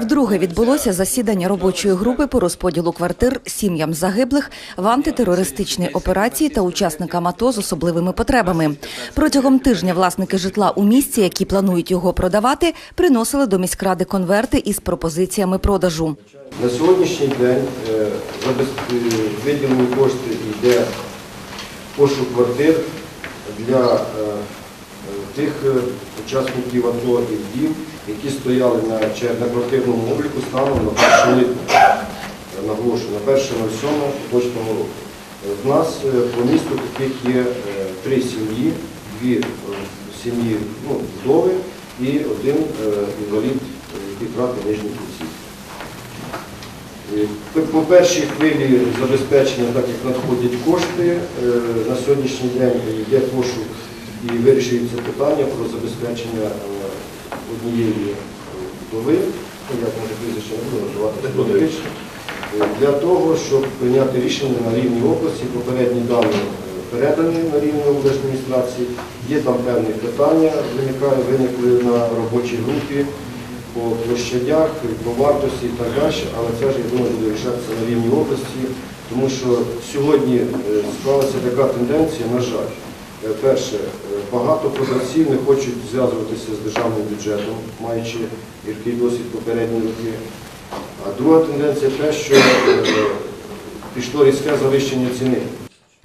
Вдруге відбулося засідання робочої групи по розподілу квартир сім'ям загиблих в антитерористичній операції та учасникам АТО з особливими потребами. Протягом тижня власники житла у місті, які планують його продавати, приносили до міськради конверти із пропозиціями продажу. На сьогоднішній день е, е, виділені кошти йде пошук квартир для е, тих е, учасників АТО і вдів, які стояли на, на обліку станом на 1 липня. Наголошую, на 1.07 почтового року. Е, В нас е, по місту таких є три сім'ї, дві сім'ї ну, вдови і один інвалід, який втратив нижній кінці. По- першій хвилі забезпечення, так як надходять кошти, на сьогоднішній день йде пошук і вирішується питання про забезпечення е, однієї е, вдови, ну, як може прізвище не буду називати е, для того, щоб прийняти рішення на рівні області, попередні дані е, передані на рівні облдержадміністрації. Є там певні питання, виникли на робочій групі по площадях, по вартості і так далі, але це ж, я думаю, буде рішатися на рівні області, тому що сьогодні е, склалася така тенденція, на жаль. Е, Перше, е, багато продавців не хочуть зв'язуватися з державним бюджетом, маючи гіркий досвід попередні роки. А друга тенденція те, що е, пішло різке завищення ціни.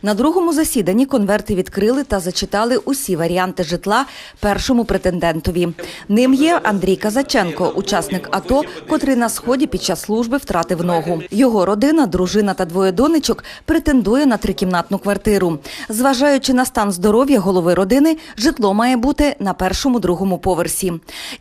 На другому засіданні конверти відкрили та зачитали усі варіанти житла першому претендентові. Ним є Андрій Казаченко, учасник АТО, котрий на сході під час служби втратив ногу. Його родина, дружина та двоє донечок претендує на трикімнатну квартиру. Зважаючи на стан здоров'я голови родини, житло має бути на першому другому поверсі.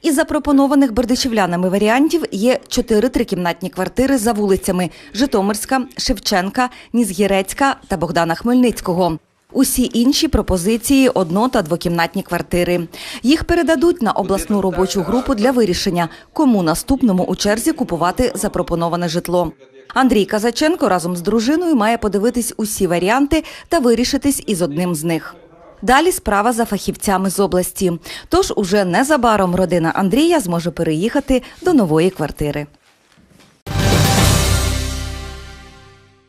Із запропонованих бердичівлянами варіантів є чотири трикімнатні квартири за вулицями Житомирська, Шевченка, Нізгірецька та Богдана Хмельницького. Усі інші пропозиції одно- та двокімнатні квартири. Їх передадуть на обласну робочу групу для вирішення, кому наступному у черзі купувати запропоноване житло. Андрій Казаченко разом з дружиною має подивитись усі варіанти та вирішитись із одним з них. Далі справа за фахівцями з області. Тож уже незабаром родина Андрія зможе переїхати до нової квартири.